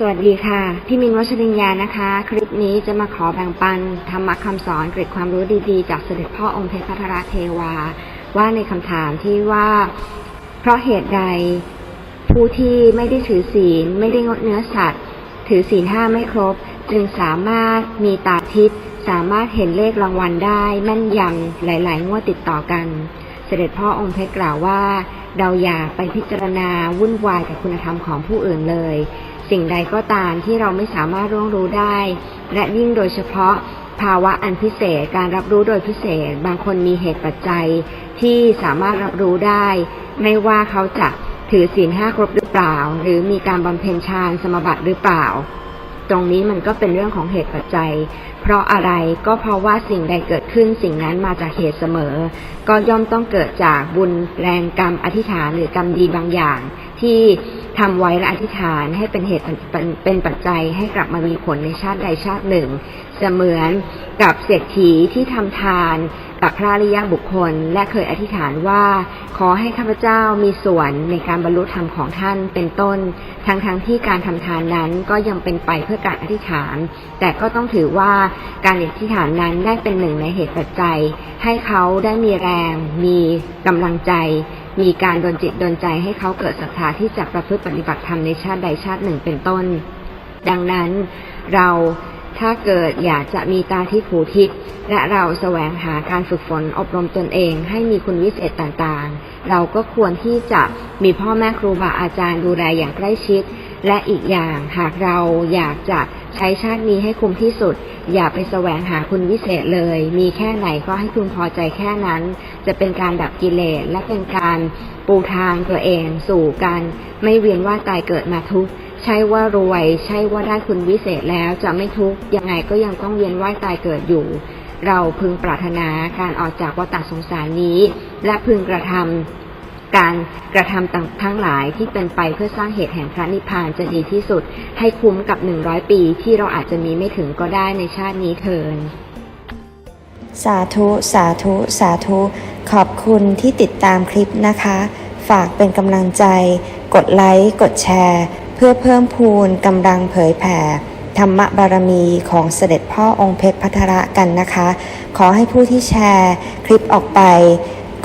สวัสดีค่ะ พี่มินวัชรินยานะคะ คลิปนี้จะมาขอแบ่งปันธรรมะคำสอนเกร็ดความรู้ดีๆ จากเสด็จพ่อองค์เพชรพัทรเทวา ว่าในคำถามที่ว่า เพราะเหตุใด ผู้ที่ไม่ได้ถือศีล ไม่ได้งดเนื้อสัตว์ ถือศีลห้าไม่ครบ จึงสามารถมีตาทิพย์สามารถเห็นเลขรางวัลได้แม่นยำหลาย ๆ งวดติดต่อกัน เสด็จพ่อองค์เพชรกล่าวว่า เราอย่าไปพิจารณาวุ่นวายกับคุณธรรมของผู้อื่นเลย สิ่งใดก็ตามที่เราไม่สามารถร่วงรู้ได้ และยิ่งโดยเฉพาะภาวะอันพิเศษการรับรู้โดยพิเศษ บางคนมีเหตุปัจจัยที่สามารถรับรู้ได้ ไม่ว่าเขาจะถือศีลห้าครบหรือเปล่า หรือมีการบำเพ็ญฌานสมบัติหรือเปล่า ตรงนี้มันก็เป็นเรื่องของเหตุปัจจัย เพราะอะไรก็เพราะว่าสิ่งใดเกิดขึ้นสิ่งนั้นมาจากเหตุเสมอ ก็ย่อมต้องเกิดจากบุญแรงกรรมอธิษฐานหรือกรรมดีบางอย่างที่ ทำไว้และอธิษฐานให้เป็นเหตุเป็นเป็นปัจจัยให้กลับมามีผลในชาติใดชาติหนึ่ง เสมือนกับเศรษฐีที่ทำทานกับพระริยบุคคล และเคยอธิษฐานว่า ขอให้ข้าพเจ้ามีส่วนในการบรรลุธรรมของท่านเป็นต้น ทั้งทั้งที่การทำทานนั้นก็ยังเป็นไปเพื่อการอธิษฐาน แต่ก็ต้องถือว่าการอธิษฐานนั้นได้เป็นหนึ่งในเหตุปัจจัย ให้เขาได้มีแรง มีกำลังใจ มีการดลจิตดลใจให้เขาเกิดศรัทธาที่จะประพฤติปฏิบัติธรรมในชาติใดชาติหนึ่งเป็นต้น ดังนั้นเราถ้าเกิดอยากจะมีตาที่ผูทิศและเราแสวงหาการฝึกฝนอบรมตนเอง ให้มีคุณวิเศษต่างๆ เราก็ควรที่จะมีพ่อแม่ครูบาอาจารย์ดูแลอย่างใกล้ชิด และอีกอย่างหากเราอยากจะ ใช้ชาตินี้ให้คุ้มที่สุด อย่าไปแสวงหาคุณวิเศษเลย มีแค่ไหนก็ให้คุณพอใจแค่นั้น จะเป็นการดับกิเลสและเป็นการปูทางตัวเองสู่การไม่เวียนว่ายตายเกิดมาทุกข์ใช่ว่ารวย ใช่ว่าได้คุณวิเศษแล้วจะไม่ทุกข์ยังไงก็ยังต้องเวียนว่ายตายเกิดอยู่ เราพึงปรารถนาการออกจากวัฏสงสารนี้ และพึงกระทำ การกระทำต่างทั้งหลายที่เป็นไปเพื่อสร้างเหตุแห่งพระนิพพานจะดีที่สุด ให้คุ้มกับหนึ่งร้อยปีที่เราอาจจะมีไม่ถึงก็ได้ในชาตินี้เทินสาธุ สาธุ สาธุ ขอบคุณที่ติดตามคลิปนะคะ ฝากเป็นกำลังใจ กดไลค์ กดแชร์ เพื่อเพิ่มพูนกำลังเผยแผ่ ธรรมบารมีของเสด็จพ่อองค์เพชรพัทระกันนะคะ ขอให้ผู้ที่แชร์คลิปออกไป